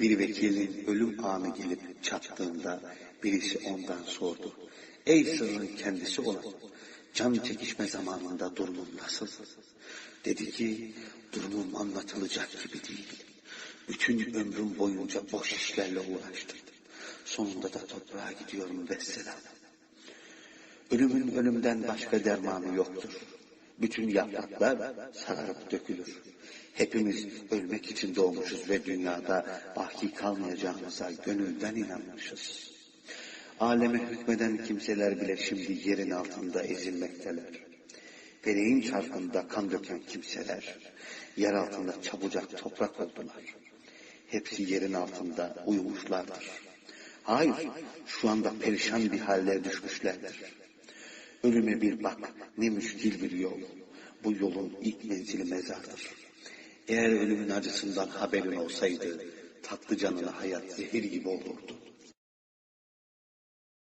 Bir vekilin ölüm anı gelip çattığında birisi ondan sordu. Ey sırrın kendisi olan, can çekişme zamanında durumun nasıl? Dedi ki, durumum anlatılacak gibi değil. Bütün ömrüm boyunca boş işlerle uğraştım. Sonunda da toprağa gidiyorum vesselam. Ölümün ölümden başka dermanı yoktur. Bütün yapraklar sararıp dökülür. Hepimiz ölmek için doğmuşuz ve dünyada baki kalmayacağımıza gönülden inanmışız. Aleme hükmeden kimseler bile şimdi yerin altında ezilmekteler. Feleğin çarkında kan döken kimseler, yer altında çabucak toprak oldular. Hepsi yerin altında uyumuşlardır. Hayır, şu anda perişan bir hallere düşmüşlerdir. Ölüme bir bak, ne müşkil bir yol. Bu yolun ilk menzili mezardır. Eğer ölümün acısından haberin olsaydı, tatlı canına hayat zehir gibi olurdu.